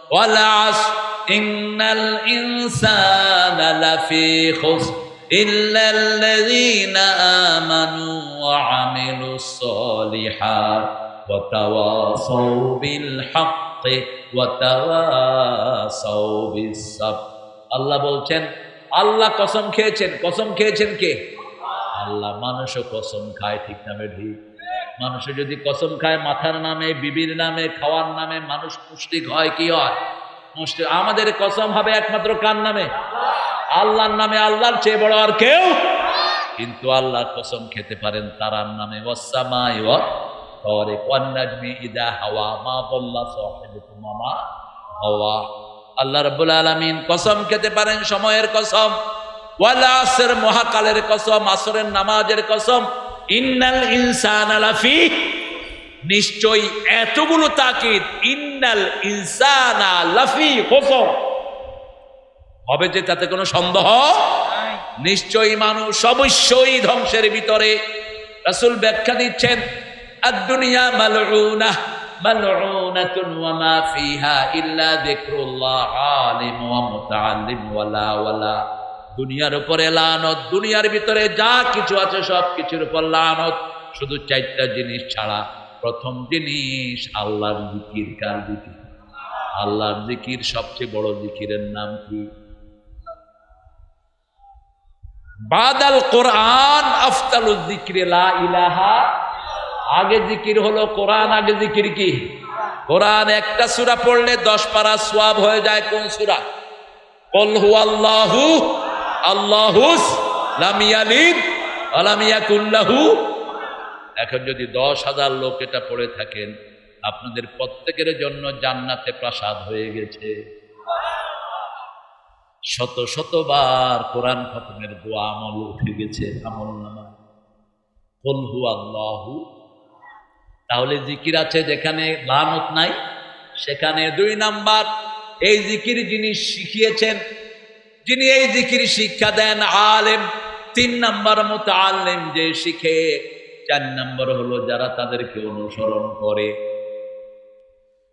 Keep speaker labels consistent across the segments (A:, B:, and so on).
A: والعصر إن الإنسان لفي خسر إلا الذين آمنوا وعملوا الصالحات وتواصوا بالحق وتواصوا بالصبر আল্লাহ বলছেন আল্লাহ কসম খেয়েছেন কসম খেয়েছেন কে আল্লাহ মানুষও কসম খায় ঠিক নামে ঠিক মানুষে যদি কসম খায়, মাথার নামে, বিবির নামে, খাওয়ার নামে মানুষ পুষ্টিক হয়, কি হয়? মুষ্টি আমাদের কসম হবে একমাত্র কার নামে? আল্লাহর নামে। আল্লাহর চেয়ে বড় আর কেউ? কিন্তু আল্লাহর কসম খেতে পারেন তারার নামে। ওয়া আল্লাহ রাব্বুল আলামিন কসম খেতে পারেন সময়ের কসম। ওয়াল আসর মহাকালের কসম, আসরের নামাজের কসম। ইন্নাল ইনসানা লাফি। নিশ্চয়ই এতগুলো তাকিদ ইন্নাল ইনসানা লাফি কসম হবে যে তাতে কোনো সন্দেহ? নিশ্চয়ই মানুষ অবশ্যই ধ্বংসের ভিতরে রাসূল ব্যাখ্যা দিচ্ছেন, আদ-দুনিয়া মালউনা, মালউনাতুন ওয়া মা ফিহা ইল্লা যিকরুল্লাহ আলিম ওয়া মুতাআল্লিম ওয়ালা ওয়ালা। দুনিয়ার উপরে লানত, দুনিয়ার ভিতরে যা কিছু আছে সব কিছুর উপর লানত। শুধু চারটা জিনিস ছাড়া প্রথম জিনিস আল্লাহর জিকির, কার জিকির? আল্লাহর জিকির সবচেয়ে বড় জিকিরের নাম কি? বাদাল কোরআন আফতালুল জিকির ইলাহা। আগে জিকির হলো কোরআন, আগে জিকির কি? কোরআন একটা সূরা পড়লে 10 পারা সোয়াব হয়ে যায় কোন সূরা? কল হুয়াল্লাহু এখন যদি দশ হাজার লোক এটা পড়ে থাকেন, আপনাদের প্রত্যেকের জন্য জান্নাতে প্রাসাদ হয়ে গেছে। শত শতবার কোরআন খতমের দোয়া আমল উঠে গেছে, আমল নামা। কলহু আল্লাহু তাহলে জিকির আছে যেখানে লানত নাই, সেখানে দুই নাম্বার, এই জিকির যিনি শিখিয়েছেন যিনি এই জিকির শিক্ষা দেন আলেম, তিন নাম্বার মতো আলেম যে শিখে, চার নাম্বার হলো যারা তাদেরকে অনুসরণ করে।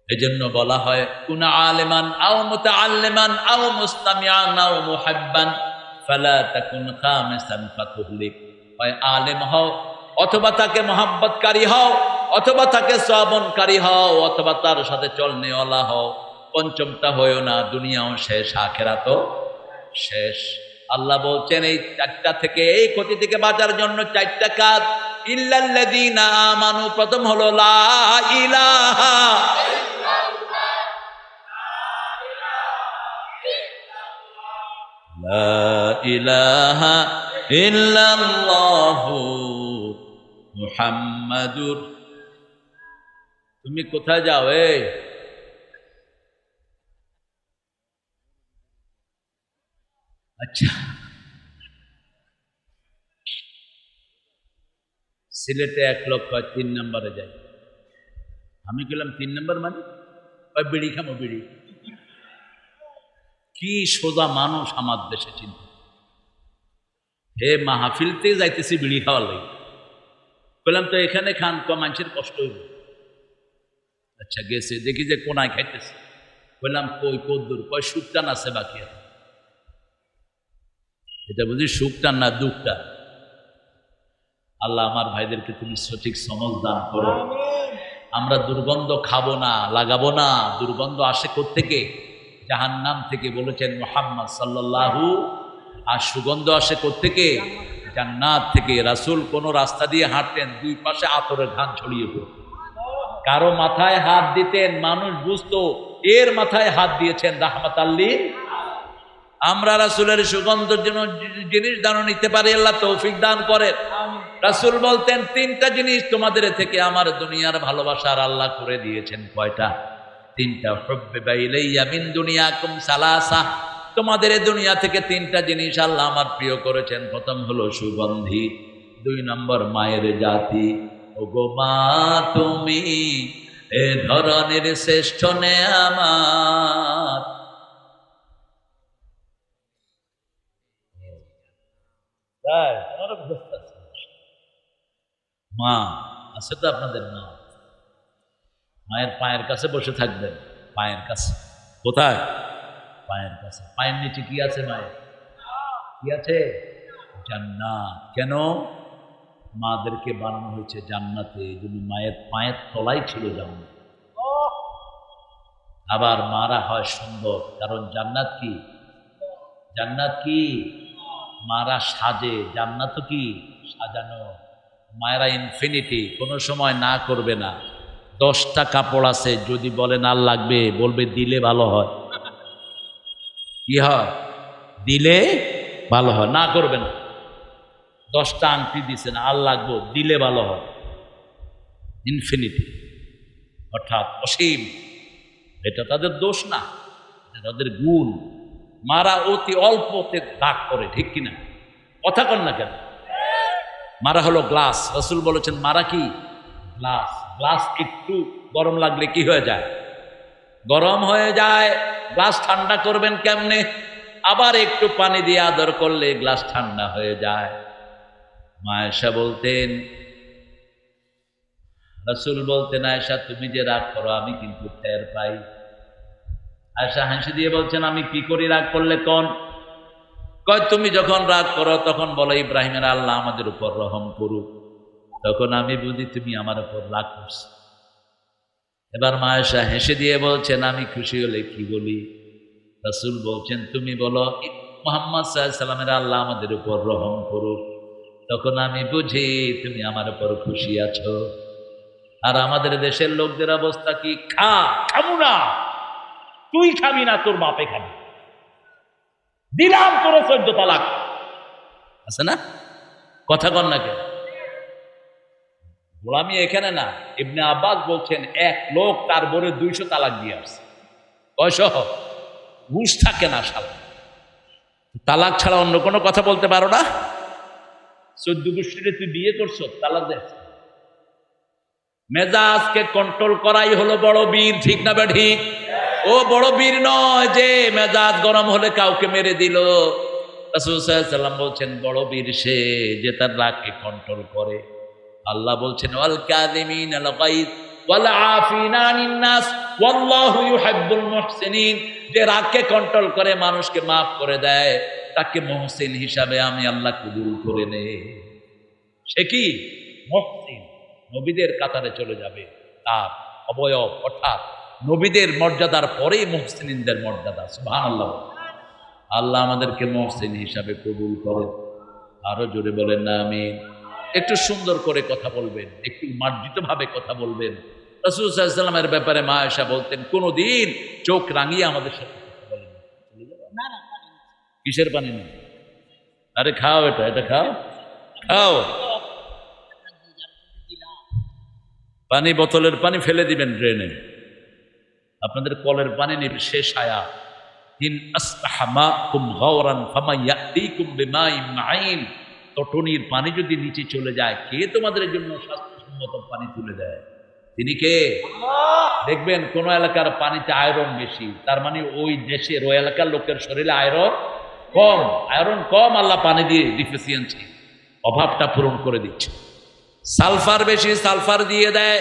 A: এজন্য বলা হয়, কোন আলেমান আও মুতাআল্লিমান আও মুস্তামিআন আও মুহাব্বান, ফালা তাকুন খামিসান ফাতুহলিক। হয়, আলেম হও, অথবা তাকে মহাব্বতকারী হও, অথবা তাকে শ্রবণকারী হও, অথবা তার সাথে চলনেওয়ালা হও। পঞ্চমটা হয়েও না, দুনিয়াও শেষ, আখেরাতও শেষ। আল্লাহ বলছেন, এই চারটা থেকে, এই ক্ষতি থেকে বাঁচার জন্য চারটা কাজ। প্রথম হলো লা ইলাহা লা ইলাহা ইল্লাল্লাহু মুহাম্মাদুর। তুমি কোথায় যাও, এই? আচ্ছা। সিলেটে এক লক্ষ তিন নম্বরে যাই। আমি গেলাম তিন নম্বর মানে? ওই বিড়ি খামো বিড়ি। কি সোজা মানুষ আমার দেশে চিন্তা। হে মাহফিলতে যাইতেছি বিড়ি খাওয়ার লাগে। বললাম, তো এখানে খান, ক, মানুষের কষ্ট হইব? আচ্ছা গেছে, দেখি যে কোনায় খাইতেছে। বললাম, কই কদ্দুর কয় সুখটান আছে বাকি আছে এটা বুঝি সুখটা না দুঃখটা? আল্লাহ আমার ভাইদেরকে তুমি সঠিক সমজ দান করো। আমরা দুর্গন্ধ খাব না লাগাবো না। দুর্গন্ধ আসে থেকে জাহান নাম থেকে বলেছেন মোহাম্মদ সাল্লাল্লাহু। আর সুগন্ধ আসে থেকে জান্নাত থেকে। রাসুল কোনো রাস্তা দিয়ে হাঁটতেন দুই পাশে আতরের ঘান ছড়িয়ে পড়ত। কারও মাথায় হাত দিতেন মানুষ বুঝতো এর মাথায় হাত দিয়েছেন রাহমাত আল্লিন আমরা রাসুলের সুগন্ধের জন্য জিনিস দান নিতে পারি, আল্লাহ তৌফিক দান করেন। রাসুল বলতেন, তিনটা জিনিস তোমাদের থেকে আমার দুনিয়ার ভালোবাসার আল্লাহ করে দিয়েছেন। কয়টা? তিনটা, হব্বে মিন দুনিয়াকুম সালাসা। তোমাদের দুনিয়া থেকে তিনটা জিনিস আল্লাহ আমার প্রিয় করেছেন। প্রথম হলো সুগন্ধি, দুই নম্বর মায়ের জাতি। ও গো মা, তুমি এ ধরনের শ্রেষ্ঠ নে আমার তাই আমারও বুঝতে আছে। মা, আছে তো আপনাদের মা। মায়ের পায়ের কাছে বসে থাকবেন। পায়ের কাছে। কোথায়? পায়ের কাছে। পায়ের নিচে কি আছে মায়ের? কি আছে? জান্নাত। কেন? মাদেরকে বানানো হয়েছে জান্নাতে। জন্য মায়ের পায়ের তলাই ছিল জান্নাত। আবার মারা হয় সুন্দর। কারণ জান্নাত কি? জান্নাত কি? মারা সাজে। জান্নাত কি? সাজানো। মায়েরা ইনফিনিটি কোনো সময় না করবে না। দশটা কাপড় আছে, যদি বলে না লাগবে, বলবে দিলে ভালো হয়। কি হয়? দিলে ভালো হয়, না করবে না। দশটা আংটি দিছে না, আর লাগবো, দিলে ভালো হয়। ইনফিনিটি অর্থাৎ অসীম। এটা তাদের দোষ না তাদের গুণ। মারা অতি অল্পতে দাগ করে, ঠিক কিনা? কথা কন না কেন? মারা হলো গ্লাস। রসুল বলেছেন, মারা কি? গ্লাস। গ্লাস একটু গরম লাগলে কি হয়ে যায়? গরম হয়ে যায়, গ্লাস ঠান্ডা করবেন কেমনে? আবার একটু পানি দিয়ে আদর করলে গ্লাস ঠান্ডা হয়ে যায়। মায়েশা বলতেন, রসুল বলতেন আয়সা তুমি যে রাগ করো, আমি কিন্তু টের পাই। আয়সা হাসি দিয়ে বলছেন, আমি কি করি রাগ করলে কোন? কয়, তুমি যখন রাগ করো, তখন বলো, ইব্রাহিমের আল্লাহ আমাদের উপর রহম করুক। তখন আমি বুঝি তুমি আমার উপর রাগ করছ। এবার মায়েশা হেসে দিয়ে বলছেন, আমি খুশি হলে কি বলি? রসুল বলছেন, তুমি বলো, মোহাম্মদ সাল্লামের আল্লাহ আমাদের উপর রহম করুক। তখন আমি বুঝি, তুমি আমার উপর খুশি আছো। আর আমাদের দেশের লোকদের অবস্থা কি? খা খাব না। তুই খাবি না, তোর বাপে খাবি দিলাম তোর চোদ্দ তালাক। আছে না? কথা কন না কেন? গোলামি এখানে না, ইবনে আব্বাস বলছেন, এক লোক তার বরে দুইশো তালাক দিয়ে আসছে। কয়শো ঘুষ থাকে না সাল তালাক ছাড়া অন্য কোনো কথা বলতে পারো না? চোদ্দ গোষ্ঠীতে তুই বিয়ে করছ, তালাক দেখ মেজাজকে কন্ট্রোল করাই হলো বড় বীর, ঠিক না বা ঠিক ও বড় বীর নয় যে মেজাজ গরম হলে কাউকে মেরে দিল। রাসুসাল্লাম বলছেন, বড় বীর সে যে তার রাগকে কন্ট্রোল করে। আল্লাহ বলছেন, ওয়াল কাযিমিন আল গাইজ ওয়াল আফিনা আনিন নাস ওয়াল্লাহু ইউহিব্বুল মুহসিনিন। যে রাগকে কন্ট্রোল করে, মানুষকে মাফ করে দেয়, তাকে মুহসিন হিসাবে আমি আল্লাহ কবুল করে নেই সে কি? মুহসিন। নবীদের কাতারে চলে যাবে। তার অবয়ব, অর্থাৎ নবীদের মর্যাদার পরেই মুহসিনদের মর্যাদা সুবহানাল্লাহ। আল্লাহ আমাদেরকে মহসিন হিসাবে কবুল করেন। আরও জোরে বলেন না আমি একটু সুন্দর করে কথা বলবেন একটু মার্জিতভাবে কথা বলবেন। রসুল সাল্লামের ব্যাপারে মা এসা বলতেন কোনোদিন চোখ রাঙিয়ে আমাদের সাথে কথা বলেন? কিসের পানি নেই? আরে খাও এটা এটা খাও। খাও। পানি বোতলের পানি ফেলে দিবেন ড্রেনে। আপনাদের কলের পানি নিবে শেষ আয়া ইন গওরান বিমাইন মাইন তটনির পানি যদি নিচে চলে যায় কে তোমাদের জন্য স্বাস্থ্যসম্মত পানি তুলে দেয়? তিনি কে? দেখবেন কোন এলাকার পানিতে আয়রন বেশি তার মানে ওই দেশের ওই এলাকার লোকের শরীরে আয়রন কম আয়রন কম আল্লাহ পানি দিয়ে ডিফিসিয়েন্সি অভাবটা পূরণ করে দিচ্ছে। সালফার বেশি সালফার দিয়ে দেয়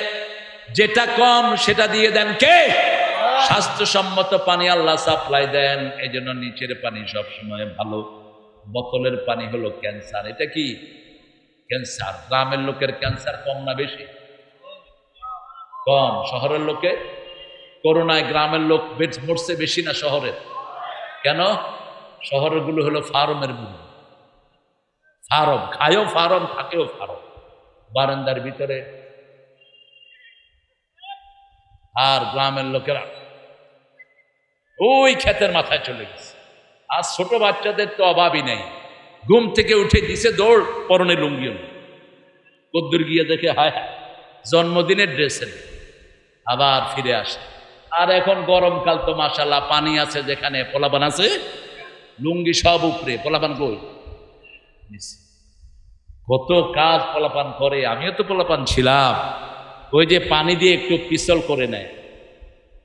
A: যেটা কম সেটা দিয়ে দেন কে? স্বাস্থ্যসম্মত পানি আল্লাহ সাপ্লাই দেন এই জন্য নিচের পানি সবসময় ভালো। বোতলের পানি হলো ক্যান্সার। এটা কি? ক্যান্সার। গ্রামের লোকের ক্যান্সার কম না বেশি? কম। শহরের লোকে? করোনায় গ্রামের লোক বেশ মরছে বেশি না শহরের কেন? শহরেরগুলো হলো ফার্মেরগুলো ফার্ম। খায়ও ফার্ম, থাকেও ফার্ম। বারান্দার ভিতরে। আর গ্রামের লোকেরা ওই ক্ষেতের মাথায় চলে গেছে। আর ছোট বাচ্চাদের তো অভাবই নেই। ঘুম থেকে উঠে দিছে দৌড়, পরনে লুঙ্গিও কদ্দুর গিয়ে দেখে, হায় হায়, জন্মদিনের ড্রেসের আবার ফিরে আসে। আর এখন গরমকাল তো মাসাল্লাহ পানি আছে যেখানে, পোলাপান আছে? লুঙ্গি সব উপরে, পোলাপান কই। কত কাজ পোলাপান করে, আমিও তো পোলাপান ছিলাম। ওই যে পানি দিয়ে একটু পিছল করে নেয়।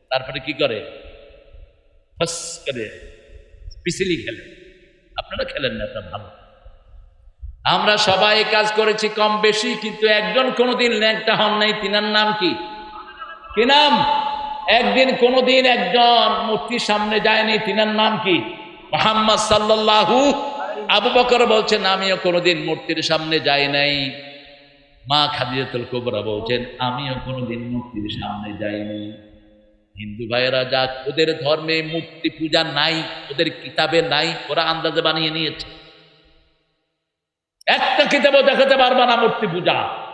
A: তারপরে কি করে? ফস করে। আপনারা খেলেন না এটা ভালো। আমরা সবাই কাজ করেছি কম বেশি, কিন্তু একজন কোনোদিন ল্যাংটা হন নাই, তিনার নাম কি? কি নাম? একদিন কোনোদিন একজন মূর্তির সামনে যায়নি, তিনার নাম কি? মোহাম্মদ সাল্লাল্লাহু আবু বকর বলছেন, আমিও কোনোদিন মূর্তির সামনে যাই নাই। মা খাদিজাতুল কুবরা বলছেন, আমিও কোনোদিন মূর্তির সামনে যাইনি। হিন্দু ভাইয়েরা যাক ওদের ধর্মে মূর্তি পূজা নাই ওদের কিতাবে নাই ওরা আন্দাজে বানিয়ে নিয়েছে। একটা কিতাবও দেখাতে পারবা না মূর্তি পূজা।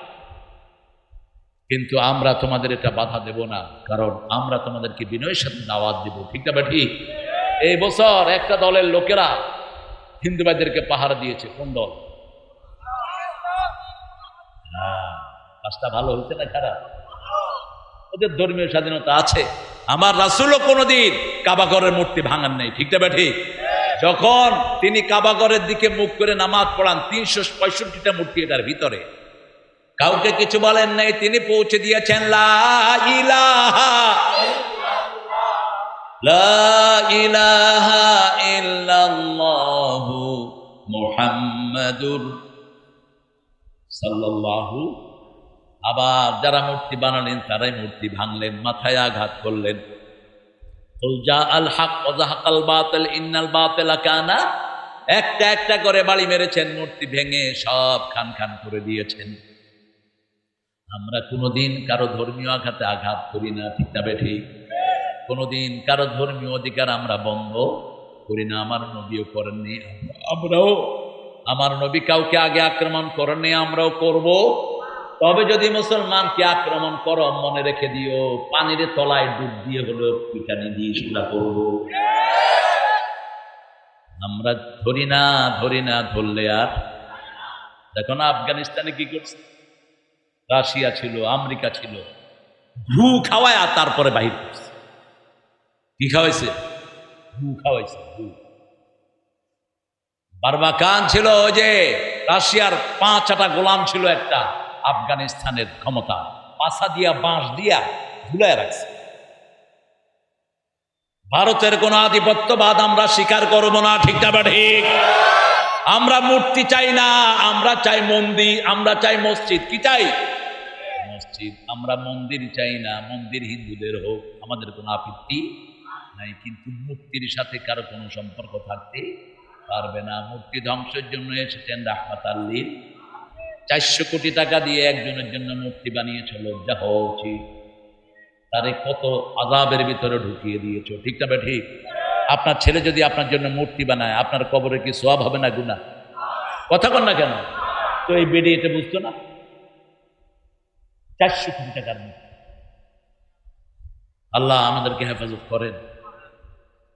A: কিন্তু আমরা তোমাদের এটা বাধা দেব না কারণ আমরা তোমাদেরকে বিনয়ের সাথে দাওয়াত দেব ঠিক না ঠিক? এই বছর একটা দলের লোকেরা হিন্দু ভাইদেরকে পাহারা দিয়েছে কোন দল? হ্যাঁ, কাজটা ভালো হয়েছে না খারাপ? ওদের ধর্মীয় স্বাধীনতা আছে। আমার রাসুলও কোনোদিন কাবাগরের মূর্তি ভাঙান নেই, ঠিক না যখন তিনি কাবাগরের দিকে মুখ করে নামাজ পড়ান, তিনশো পঁয়ষট্টিটা মূর্তি এটার ভিতরে। কাউকে কিছু বলেন নাই, তিনি পৌঁছে দিয়েছেন মুহাম্মাদুর সাল্লাল্লাহু আবার যারা মূর্তি বানালেন, তারাই মূর্তি ভাঙলেন, মাথায় আঘাত করলেন। একটা একটা করে বাড়ি মেরেছেন, মূর্তি ভেঙে সব খান খান করে দিয়েছেন। আমরা কোনোদিন কারও ধর্মীয় আঘাতে আঘাত করি না, ঠিক না ঠিক কোনোদিন কারও ধর্মীয় অধিকার আমরা বন্ধ করি না, আমার নবীও করেননি আমরাও। আমার নবী কাউকে আগে আক্রমণ করেননি, আমরাও করব। তবে যদি মুসলমানকে আক্রমণ করো, মনে রেখে দিও, পানির তলায় ডুব দিয়ে হলো পিটানি দিয়ে সেটা করব। আমরা ধরি না ধরি না, ধরলে আর। দেখো না, আফগানিস্তানে কি করছে? রাশিয়া ছিল, আমেরিকা ছিল। ঘু খাওয়ায় আর তারপরে বাহির করছে। কি খাওয়াইছে? ঘু খাওয়াইছে, ঘু। বারবাকান ছিল ওই যে রাশিয়ার পাঁচটা গোলাম ছিল একটা। আফগানিস্তানের ক্ষমতা। পাশা দিয়া, বাঁশ দিয়া ঝুলায় রাখছে। ভারতের কোন আধিপত্যবাদ আমরা স্বীকার করব না, ঠিক না বা ঠিক? আমরা মূর্তি চাই না, আমরা চাই মন্দির, আমরা চাই মসজিদ। কি চাই? মসজিদ। আমরা মন্দির চাই না, মন্দির হিন্দুদের হোক, আমাদের কোনো আপত্তি নাই, কিন্তু মূর্তির সাথে কারও কোনো সম্পর্ক থাকতে পারবে না। মূর্তি ধ্বংসের জন্য এসেছেন রাহমাত আল্লীর চারশো কোটি টাকা দিয়ে একজনের জন্য মূর্তি বানিয়েছে লজ্জা হওয়া উচিত। তারে কত আজাবের ভিতরে ঢুকিয়ে দিয়েছ, ঠিক না ঠিক আপনার ছেলে যদি আপনার জন্য মূর্তি বানায়, আপনার কবরে কি সোয়াব হবে না গুণা কথা কন না কেন? তো এই বেডে এটা বুঝতো না? চারশো কোটি টাকার মূর্তি। আল্লাহ আমাদেরকে হেফাজত করেন।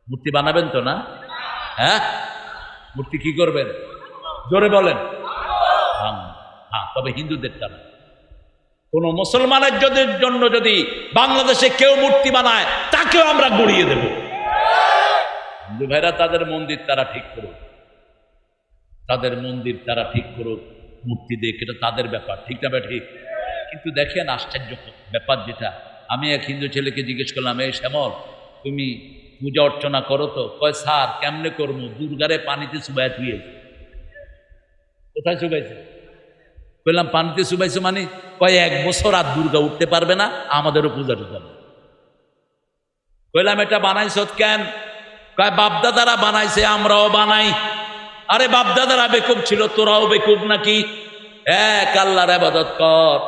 A: মূর্তি বানাবেন তো না? হ্যাঁ? মূর্তি কি করবেন? জোরে বলেন। ভাঙ। হ্যাঁ তবে হিন্দুদেরটা না কোন মুসলমানের যদি জন্য যদি বাংলাদেশে কেউ মূর্তি বানায়, তাকেও আমরা গড়িয়ে দেব। হিন্দু ভাইরা, তাদের মন্দির তারা ঠিক করুক। তাদের মন্দির তারা ঠিক করুক, মূর্তি দেখে, এটা তাদের ব্যাপার, ঠিক না ঠিক কিন্তু দেখেন আশ্চর্য ব্যাপার যেটা। আমি এক হিন্দু ছেলেকে জিজ্ঞেস করলাম, এই শ্যামল, তুমি পূজা অর্চনা করো তো? কয়, স্যার, কেমনে করব? দুর্গারে পানিতে চুবাই ধুয়ে কোথায় চুবাইছে বললাম, পানিতে চুবাইছো মানে? কয়, এক বছর আর দুর্গা উঠতে পারবে না, আমাদেরও পূজা টুজা। কইলাম, এটা বানাইছ কেন? কয়, বাপদাদারা বানাইছে, আমরাও বানাই। আরে, বাপদাদারা বেকুব ছিল, তোরাও বেকুব নাকি? এক আল্লাহর আবাদত কর।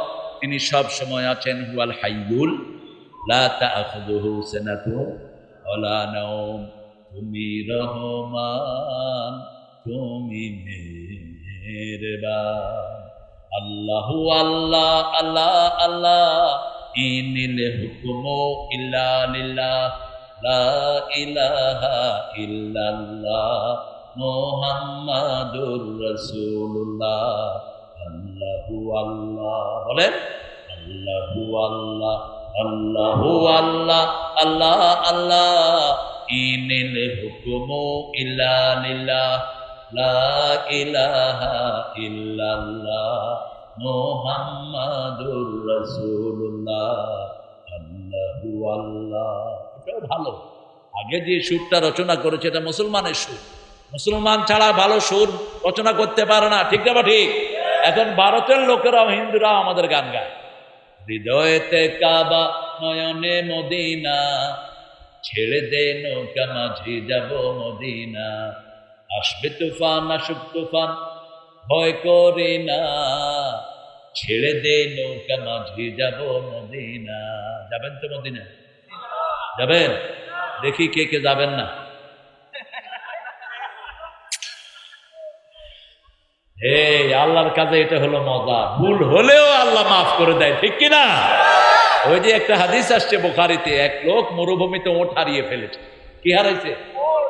A: তিনি সব সময় আছেন, হুয়াল হাইয়ুল তুমি রহমান, তুমি মেহেরবান। আল্লাহু আল্লাহ আল্লাহ আল্লাহ, ইনিল হুকুমু ইল্লা লিল্লাহ, লা ইলাহা ইল্লাল্লাহ, মুহাম্মাদুর রাসূলুল্লাহ, আল্লাহু আল্লাহ, বলেন, আল্লাহু আল্লাহ আল্লাহু আল্লাহ আল্লাহ আল্লাহ, ইনিল হুকুমু ইল্লা লিল্লাহ লা ইলাহা আল্লাহু ভালো। আগে যে সুরটা রচনা করেছে এটা মুসলমানের সুর। মুসলমান ছাড়া ভালো সুর রচনা করতে পারে না, ঠিক না ঠিক? এখন ভারতের লোকেরাও হিন্দুরাও আমাদের গান গায়। হৃদয়েতে কাবা, নয়নে মদিনা, ছেড়ে দে নৌকা মাঝি যাব মদিনা। আসবে তুফান, আসুক তুফান, ভয় করে না। ছেড়ে দে নৌকা, মাঝি যাব মদিনা। যাবেন তো মদিনা? যাবেন? দেখি কে কে যাবেন না। হে, আল্লাহর কাজে এটা হলো মজা। ভুল হলেও আল্লাহ মাফ করে দেয়, ঠিক কিনা? ওই যে একটা হাদিস আসছে বোখারিতে, এক লোক মরুভূমিতে ওঠ হারিয়ে ফেলেছে। কি হারাইছে?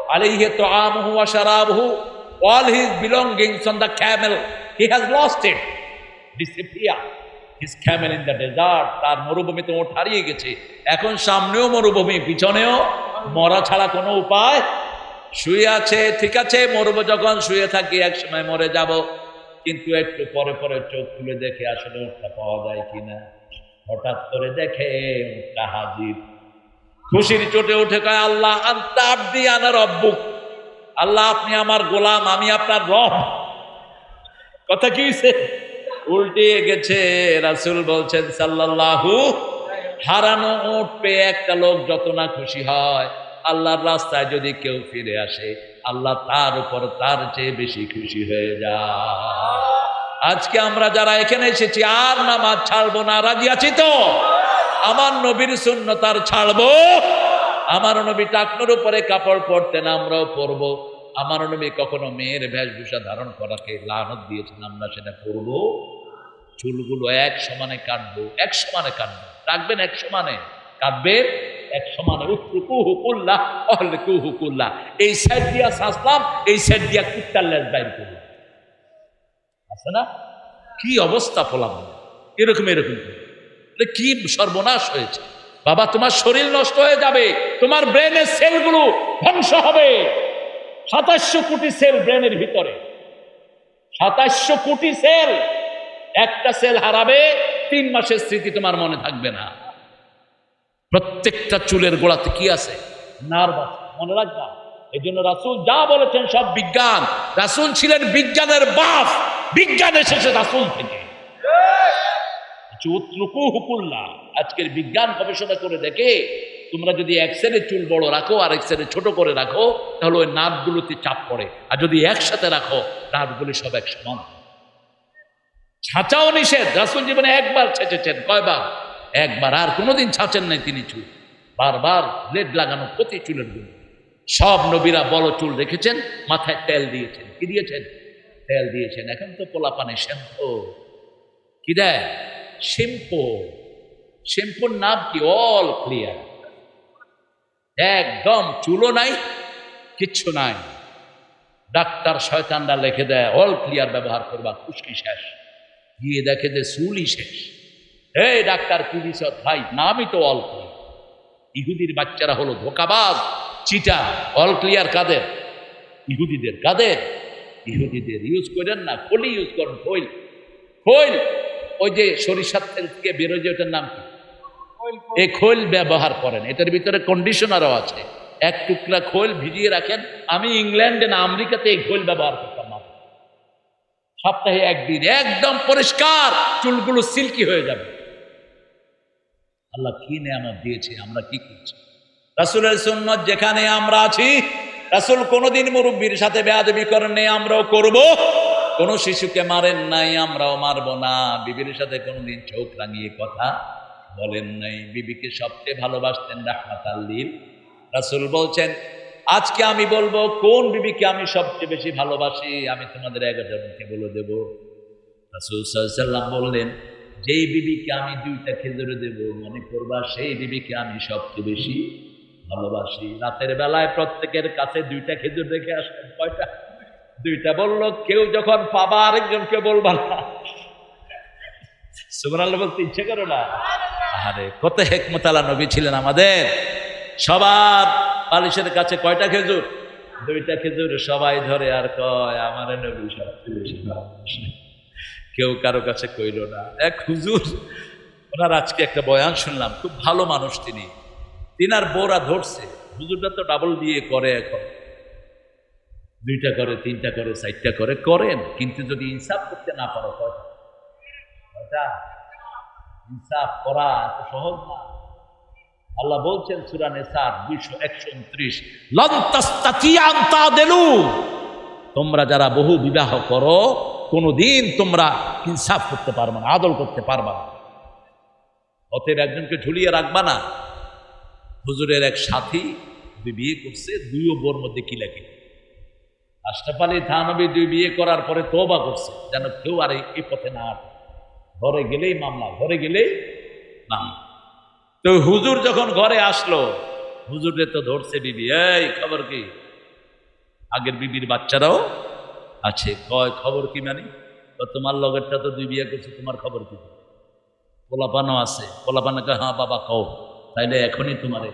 A: আলাইহি তো আমহু ওয়া শারাবহু, all his belongings on the camel. He has lost it. Disappear. His camel in the desert, তার মরুভূমিতে ওঠ হারিয়ে গেছে। এখন সামনেও মরুভূমি, পিছনেও মরা ছাড়া কোনো উপায়। শুয়ে আছে, ঠিক আছে, মরবো যখন, শুয়ে থাকি, এক সময় মরে যাব। কিন্তু একটু পরে পরে চোখ খুলে দেখে আসলে উঠটা পাওয়া যায় কিনা। হঠাৎ করে দেখে উঠটা হাজির। খুশির চোটে উঠে কয়, আল্লাহ অব্বুক আল্লাহ, আপনি আমার গোলাম, আমি আপনার রব। কথা কি হইছে? উল্টে গেছে, রাসুল বলছেন, সাল্লাল্লাহু, হারানো উঠ পেয়ে একটা লোক যত না খুশি হয়, আল্লাহর রাস্তায় যদি কেউ ফিরে আসে, আল্লাহ তার উপর তার চেয়ে বেশি খুশি হয়ে যায়। আজকে আমরা যারা এখানে এসেছি, আর নামাজ ছাড়বো না, রাজি আছি তো? আমার নবীর শূন্য তার ছাড়বো। আমার নবী টাকনোর উপরে কাপড় পরতেন, আমরাও পরবো। আমার নবী কখনো মেয়ের বেশভূষা ধারণ করাকে লানত দিয়েছেন, আমরা সেটা করব চুলগুলো এক সমানে কাটবো, এক সমানে কাটবো। রাখবেন এক সমানে। কাটবেন এক সমানে। উত্রুকু হুকুল্লাহ অহলেকু হুকুল্লাহ এই সাইড দিয়া সাজলাম, এই সাইড দিয়া কুত্তার লেজ বাইর করলাম। আছে না? কি অবস্থা ফলাম এরকম এরকম কি সর্বনাশ হয়েছে? বাবা, তোমার শরীর নষ্ট হয়ে যাবে, তোমার ব্রেনের সেলগুলো ধ্বংস হবে। সাতাশশো কোটি সেল ব্রেনের ভিতরে। সাতাশশো কোটি সেল, একটা সেল হারাবে, তিন মাসের স্মৃতি তোমার মনে থাকবে না। প্রত্যেকটা চুলের গোড়াতে কি আছে? নার্ভ মনে রাখবা। এই জন্য রাসুল যা বলেছেন সব বিজ্ঞান। রাসুল ছিলেন বিজ্ঞানের বাপ বিজ্ঞান এসেছে রাসুল থেকে। আজকের বিজ্ঞান গবেষণা করে দেখে তোমরা যদি এক সেরে চুল বড় রাখো আর এক সেরে ছোট করে রাখো, তাহলে ওই নার্ভগুলোতে চাপ পড়ে। আর যদি একসাথে রাখো নার্ভগুলি সব এক সমান। ছাঁচাও নিষেধ। রাসুল জীবনে একবার ছেঁচেছেন। কয়বার? একবার। আর কোনোদিন ছাঁচেন নাই তিনি চুল। বারবার ব্লেড লাগানো প্রতি চুলেরগুলো সব নবীরা বড় চুল রেখেছেন, মাথায় তেল দিয়েছেন। কি দিয়েছেন? তেল দিয়েছেন। এখন তো পোলাপানে শ্যাম্পু। কি দেয়? শ্যাম্পু শ্যাম্পুর নাম কি অল ক্লিয়ার একদম চুলও নাই, কিচ্ছু নাই। ডাক্তার শয়তানরা লিখে দেয় অল ক্লিয়ার ব্যবহার করবা, খুশকি শেষ। গিয়ে দেখে যে চুলই শেষ। এই ডাক্তার দিছ? ভাই, নামই তো অল ক্লিয়ার ইহুদির বাচ্চারা হলো ধোকাবাজ, চিটা। অল ক্লিয়ার কাদের? ইহুদিদের কাদের? ইহুদিদের ইউজ করেন না খোলি ইউজ করেন, খৈল। খৈল! ওই যে সরিষার তেল থেকে বেরোয় যে ওটার নাম কি? এই খৈল ব্যবহার করেন। এটার ভিতরে কন্ডিশনারও আছে। এক টুকরা খৈল ভিজিয়ে রাখেন। আমি ইংল্যান্ডে না, আমেরিকাতে এই খৈল ব্যবহার করতাম না সপ্তাহে একদিন। একদম পরিষ্কার! চুলগুলো সিল্কি হয়ে যাবে। আল্লাহ কি নেয়ামত দিয়েছে? আমরা কি করছি? রাসুলের সুন্নত যেখানে আমরা আছি, রাসুল কোনোদিন মুরব্বীর সাথে বেয়াদবি করেন আমরাও করব। কোনো শিশুকে মারেন নাই, আমরাও মারব না। বিবির সাথে কোনোদিন চোখ রাঙিয়ে কথা বলেন নাই। বিবিকে সবচেয়ে ভালোবাসতেন রাহমাত আল্লিল রাসুল বলছেন, আজকে আমি বলব কোন বিবিকে আমি সবচেয়ে বেশি ভালোবাসি? আমি তোমাদের এগারোজনকে বলে দেব। রাসুল সাল্লাম বললেন, যেই বিবিকে আমি দুইটা খেজুরে দেব, মনে করবা সেই বিবিকে আমি সবচেয়ে বেশি ভালোবাসি। রাতের বেলায় প্রত্যেকের কাছে দুইটা খেজুর রেখে আসেন। কয়টা? দুইটা বলল, কেউ যখন পাবা, আরেকজনকে বলবা না। আল্লাহ বলতে ইচ্ছে করো না। আরে কত হেকমতালা নবী ছিলেন আমাদের। সবার বালিশের কাছে কয়টা খেজুর? দুইটা খেজুর সবাই ধরে আর কয়, আমার নবী কেউ কারও কাছে কইল না। এক হুজুর, ওনার আজকে একটা বয়ান শুনলাম, খুব ভালো মানুষ তিনি। তিনার বোরা ধরছে। হুজুরটা তো ডাবল দিয়ে করে এখন। দুইটা করে, তিনটা করে, চারটা করে করেন, কিন্তু যদি ইনসাফ করতে না পারো ইনসাফ করা এত সহজ না। আল্লাহ বলছেন সুরানে সার দুইশো একশো উনত্রিশ তোমরা যারা বহু বিবাহ করো, কোনোদিন তোমরা ইনসাফ করতে পারবে না, আদল করতে পারবা না। অতএব একজনকে ঝুলিয়ে রাখবা না। হুজুরের এক সাথী বিয়ে করছে, দুইও বোর মধ্যে কি লেগে আশরাফ আলী থানবী দুই বিয়ে করার পরে তোবা করছে, যেন কেউ আর এই পথে না আটে ঘরে গেলেই মামলা, ঘরে গেলেই মামলা। তো হুজুর যখন ঘরে আসলো, হুজুরে তো ধরছে বিবি, এই, খবর কি? আগের বিবির বাচ্চারাও আছে। কয়, খবর কি মানে? তোমার লগেরটা তো দুই বিয়ে করছে, তোমার খবর কি? পোলাপানও আছে। পোলাপানে কয় হ্যাঁ বাবা, কও। তাইলে এখনই তোমারে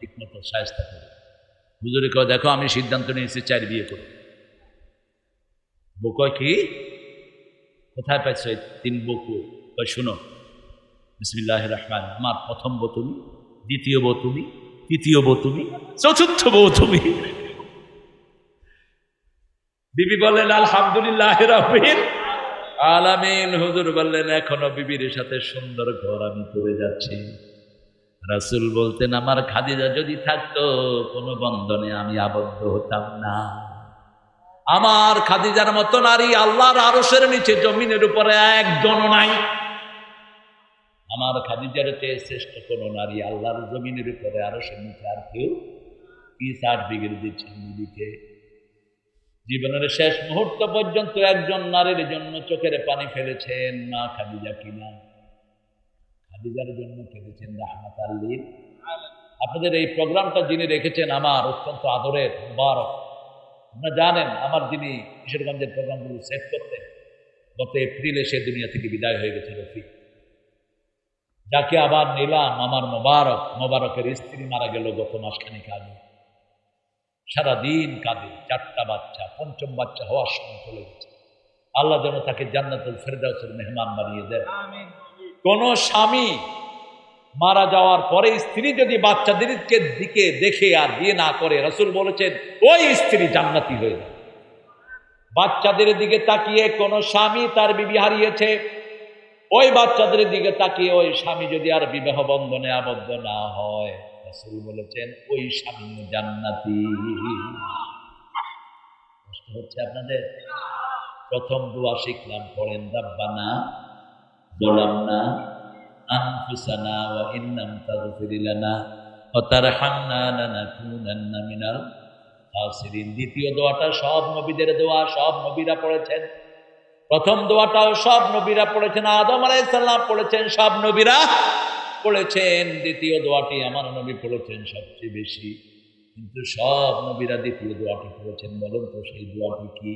A: ঠিক মতো সায়স্তা করে। হুজুরে কয়, দেখো, আমি সিদ্ধান্ত নিয়েছি চার বিয়ে করব। বউ কয় কি? কোথায় পাইছো তিন বকু? কয়, শুনো। বিসমিল্লাহ রহমান আমার প্রথম বউ তুমি, দ্বিতীয় বউ তুমি, তৃতীয় বউ তুমি, চতুর্থ বউ তুমি। বিবি বললেন, আলহামদুলিল্লাহ রবিন আলামিন। হুজুর বললেন, এখনও বিবির সাথে সুন্দর ঘর আমি করে যাচ্ছি। রাসুল বলতেন, আমার খাদিজা যদি থাকতো, কোনো বন্ধনে আমি আবদ্ধ হতাম না। আমার খাদিজার মতো নারী আল্লাহর আরসের নিচে, জমিনের উপরে একজন নাই। আমার খাদিজার চেয়ে শ্রেষ্ঠ কোন নারী আল্লাহর জমিনের উপরে আরসের নিচে আর কেউ কি সার্টিফিকেট দিচ্ছেন দিদিকে জীবনের শেষ মুহূর্ত পর্যন্ত একজন নারীর জন্য চোখের পানি ফেলেছেন মা খাদিজা কিনা? খাদিজার জন্য ফেলেছেন রাহমাত আল্লীর আপনাদের এই প্রোগ্রামটা যিনি রেখেছেন, আমার অত্যন্ত আদরের, মুবারক। আপনারা জানেন আমার যিনি কিশোরগঞ্জের প্রোগ্রামগুলো সেট করতেন গত এপ্রিলে সে দুনিয়া থেকে বিদায় হয়ে গেছে রফিক। যাকে আবার নিলাম আমার মোবারক মোবারকের স্ত্রী মারা গেল গত মাসখানিক আগে। সারাদিন কাঁদে চারটা বাচ্চা পঞ্চম বাচ্চা হওয়ার সময় চলে গেছে। আল্লাহ যেন তাকে জান্নাতুল ফেরদাউসের মেহমান বানিয়ে দেন। কোন স্বামী মারা যাওয়ার পরে স্ত্রী যদি বাচ্চাদেরকে দিকে দেখে আর বিয়ে না করে, রসুল বলেছেন, ওই স্ত্রী জান্নাতি হয়ে যায় বাচ্চাদের দিকে তাকিয়ে কোনো স্বামী তার বিবি হারিয়েছে, ওই বাচ্চাদের দিকে তাকিয়ে ওই স্বামী যদি আর বিবাহ বন্ধনে আবদ্ধ না হয়, রসুল বলেছেন, ওই স্বামী জান্নাতি। হচ্ছে আপনাদের? প্রথম দুয়া শিখলাম, পড়েন, রাব্বানা, বলাম না أنفسنا وإن لم تغفر لنا وترحمنا لنكونن من الخاسرين দ্বিতীয় দোয়াটা সব নবীদের দোয়া সব নবীরা পড়েছেন প্রথম দোয়াটাও সব নবীরা পড়েছেন আদম আলাইসাল্লাম পড়েছেন সব নবীরা পড়েছেন দ্বিতীয় দোয়াটি আমার নবী পড়েছেন সবচেয়ে বেশি কিন্তু সব নবীরা দ্বিতীয় দোয়াটি পড়েছেন বলুন তো সেই দোয়াটি কি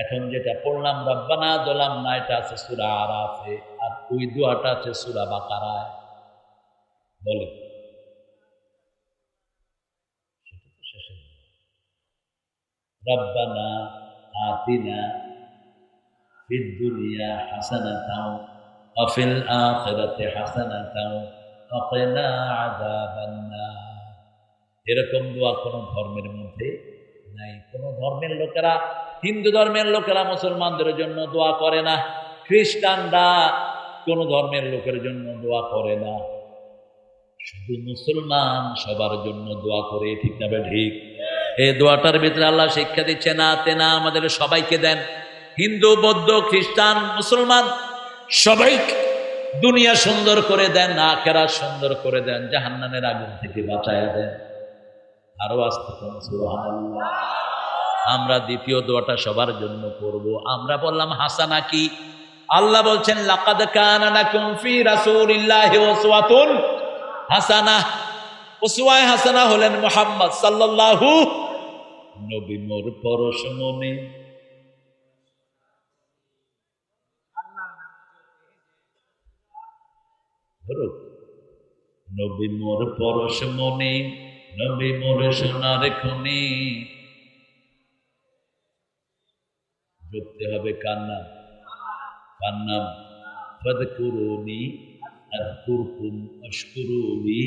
A: এখন যেটা পড়লাম, রব্বানা দোলাম না, এটা আছে সুরা আরাফে। আর ওই দোয়াটা আছে সুরা বাকারায়। বলে। রব্বানা আতিনা ফিদ দুনিয়া হাসানাতাও অফিল আখিরাতে হাসানাতাও অকিনা আযাবান্না এরকম দোয়া কোনো ধর্মের মধ্যে নাই। কোনো ধর্মের লোকেরা হিন্দু ধর্মের লোকেরা মুসলমানদের জন্য দোয়া করে না। খ্রিস্টানরা কোন ধর্মের লোকের জন্য দোয়া করে না। শুধু মুসলমান সবার জন্য দোয়া করে, ঠিক না ঠিক। এই দোয়াটার ভিতরে আল্লাহ শিক্ষা দিচ্ছে, না তেনা আমাদের সবাইকে দেন। হিন্দু, বৌদ্ধ, খ্রিস্টান, মুসলমান সবাই দুনিয়া সুন্দর করে দেন আখেরা সুন্দর করে দেন জাহান্নানের আগুন থেকে বাঁচায়া দেন। আরও আসতে আমরা দ্বিতীয় দোয়াটা সবার জন্য করব। আমরা বললাম, হাসানা কি? আল্লাহ বলছেন, লাকাদ কানা লাকুম ফি রাসূলিল্লাহি উসওয়াতুন হাসানা। উসওয়ায়ে হাসানা হলেন মুহাম্মদ সাল্লাল্লাহু নবী মোর পরশ মনে ধরুক, নবী মোর পরশ মনে নবী মোর সোনার খনি। যুক্তি হবে কান্নাম কান্নাম ফদকুরুনি, আযকুরকুম আশকুরুনি।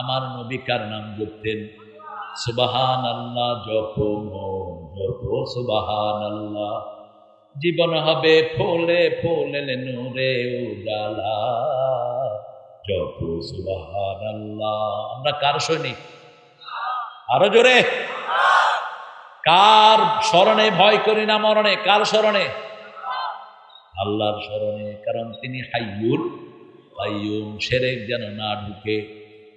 A: আমার নবী কার নাম জপতেন? সুবাহান আল্লাহ জপ জপ সুবাহান জীবন হবে ফোলে ফুলে নূরে উজালা। জপ সুবাহান আমরা কার সৈনিক? আরও জোরে। কার স্মরণে ভয় করি না মরণে? কার স্মরণে? আল্লাহর স্মরণে, কারণ তিনি হাইয়ুর হাইয়ুম সেরেক যেন না ঢুকে।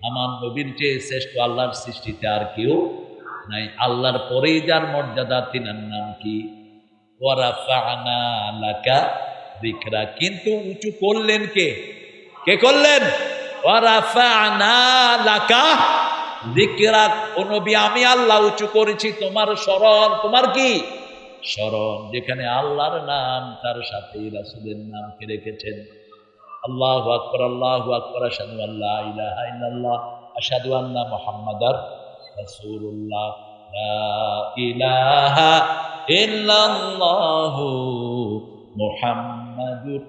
A: আমার নবীর চেয়ে শ্রেষ্ঠ আল্লাহর সৃষ্টিতে আর কেউ নাই। আল্লাহর পরেই যার মর্যাদা, তিনার নাম কি? যিকরা। কিন্তু উঁচু করলেন কে? কে করলেন? ওয়ারাফানা লাকা আমি আল্লাহ উঁচু করেছি, তোমার স্মরণ, তোমার কি? স্মরণ, যেখানে আল্লাহর নাম, তার সাথে রাসূলের রেখেছেন। আল্লাহ আকবর আল্লাহ আকবর আসাদু আল্লাহ ইল্লাল্লাহ আসাদু মুহাম্মাদার রাসূলুল্লাহ। লা ইলাহা ইল্লাল্লাহু মুহাম্মাদুর।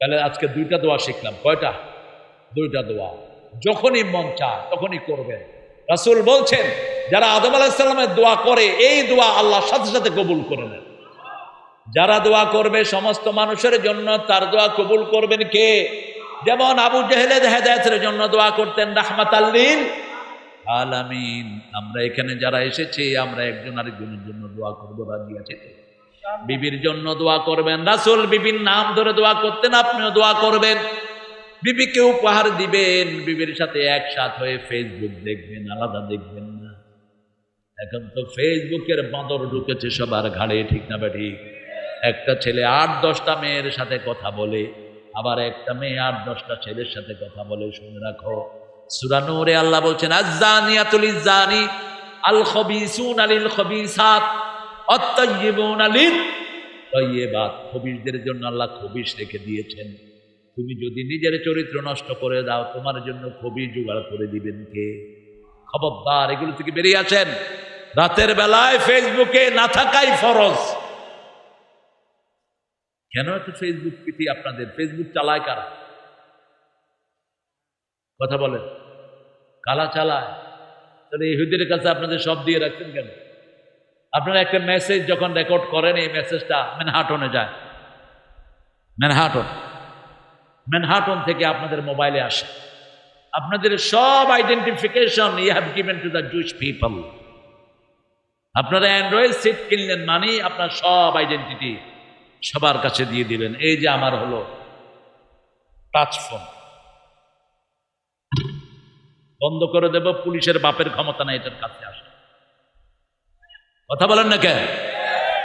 A: তাহলে আজকে দুইটা দোয়া শিখলাম। কয়টা? দুইটা দোয়া। যখনই মন চায় তখনই করবেন। রাসূল বলছেন যারা আদম আলাহিসাল্লামের দোয়া করে এই দোয়া আল্লাহ সাথে সাথে কবুল করে নেন। যারা দোয়া করবে সমস্ত মানুষের জন্য তার দোয়া কবুল করবেন কে? যেমন আবু জেহেলেদ হেদায়তের জন্য দোয়া করতেন রাহমাত আল্লিন আলামিন। আমরা এখানে যারা এসেছি আমরা একজন আরেকজনের জন্য দোয়া করব রাজি আছে বিবির জন্য দোয়া করবেন। রাসুল বিবির নাম ধরে দোয়া করতেন আপনিও দোয়া করবেন। বিবিকে উপহার দিবেন, বিবির সাথে একসাথ হয়ে ফেসবুক দেখবেন, আলাদা দেখবেন না। এখন তো ফেসবুকের বাঁদর ঢুকেছে সবার ঘাড়ে, ঠিক না বা ঠিক? একটা ছেলে আট দশটা মেয়ের সাথে কথা বলে, আবার একটা মেয়ে আট দশটা ছেলের সাথে কথা বলে, শুনে রাখো। সুরানুরে আল্লাহ বলছেন আজানিয়াতুল ইজানি আল খবিসুন আলিল খবিসাত অত্তাইয়িবুন আলিল তৈয়বাত খবিসদের জন্য আল্লাহ খবিস রেখে দিয়েছেন। তুমি যদি নিজের চরিত্র নষ্ট করে দাও, তোমার জন্য খবিস জোগাড় করে দিবেন কে? খবরদার, এগুলো থেকে বেরিয়ে আছেন। রাতের বেলায় ফেসবুকে না থাকাই ফরজ। কেন এত ফেসবুক প্রীতি আপনাদের? ফেসবুক চালায় কারা? কথা বলেন। কালা চালায়? তাহলে ইহুদের কাছে আপনাদের সব দিয়ে রাখছেন কেন? আপনারা একটা মেসেজ যখন রেকর্ড করেন, এই মেসেজটা ম্যানহাটনে যায়। ম্যানহাটন ম্যানহাটন থেকে আপনাদের মোবাইলে আসে। আপনাদের সব identification you have given to the Jewish people আপনারা অ্যান্ড্রয়েড সিট কিনলেন মানে আপনার সব আইডেন্টিটি সবার কাছে দিয়ে দিলেন। এই যে আমার হলো টাচ ফোন বন্ধ করে দেব, পুলিশের বাপের ক্ষমতা নাই, এটার কাছে আসে। কথা বলেন না কেন?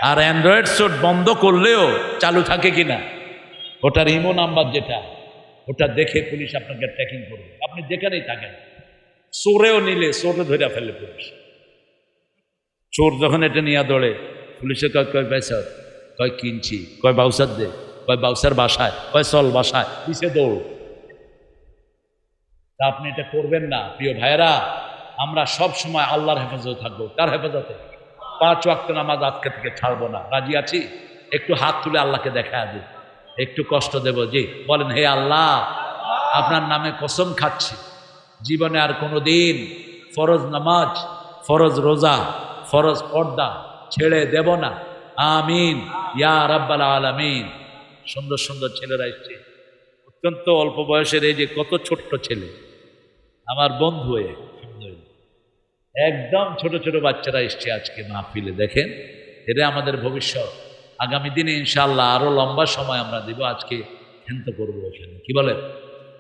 A: আর অ্যান্ড্রয়েড সোট বন্ধ করলেও চালু থাকে কিনা? ওটার ইমো নাম্বার যেটা, ওটা দেখে পুলিশ আপনাকে ট্র্যাকিং করবে। আপনি যেখানেই থাকেন, চোরেও নিলে চোরে ধরে ফেলে পুলিশ। চোর যখন এটা নিয়ে দৌড়ে, পুলিশে কয় কয় পয়সা কয় কিনছি, কয় বাউসার দে, কয় বাউসার বাসায়, কয় চল বাসায়, পিছে দৌড়। তা আপনি এটা করবেন না, প্রিয় ভাইয়েরা, আমরা সব সময় আল্লাহর হেফাজতে থাকব। তার হেফাজতে? পাঁচ ওয়াক্ত নামাজ আজকে থেকে ছাড়বো না। রাজি আছি? একটু হাত তুলে আল্লাহকে দেখা দিই একটু কষ্ট দেব, জি, বলেন, হে আল্লাহ, আপনার নামে কসম খাচ্ছি। জীবনে আর কোনো দিন ফরজ নামাজ, ফরজ রোজা, ফরজ পর্দা ছেড়ে দেব না। আমিন, ইয়া রাব্বাল আলামিন। সুন্দর সুন্দর ছেলেরা এসছে। অত্যন্ত অল্প বয়সের এই যে কত ছোট্ট ছেলে, আমার বন্ধু একদম ছোট ছোট বাচ্চারা এসছে আজকে মাহফিলে, দেখেন, এটা আমাদের ভবিষ্যৎ। আগামী দিনে ইনশাল্লাহ আরও লম্বা সময় আমরা দিব, আজকে ক্ষান্ত করব এখানে। কি বলেন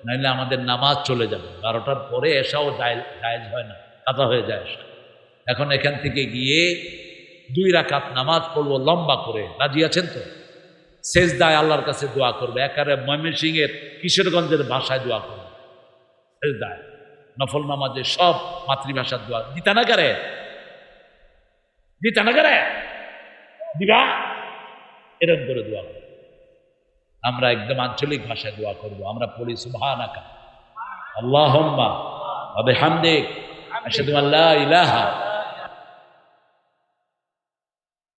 A: নাইলে আমাদের নামাজ চলে যাবে। বারোটার পরে এসাও জায়জ হয় না, কাতা হয়ে যায় এখন এখান থেকে গিয়ে দুই রাকাত নামাজ পড়ব লম্বা করে। রাজি আছেন তো? শেষ দায় আল্লাহর কাছে দোয়া করবে। একারে ময়মনসিংহের কিশোরগঞ্জের ভাষায় দোয়া করবে। শেষ দায় নফল নামাজে সব মাতৃভাষার দোয়া। দিতা না কারে? দিতা না কারে? দিবা? এরকম করে দোয়া করব। আমরা একদম আঞ্চলিক ভাষায় দোয়া করব। আমরা পড়ি সুবহানাকা। আল্লাহুম্মা হবে হামদেক আল্লাহ ইলাহা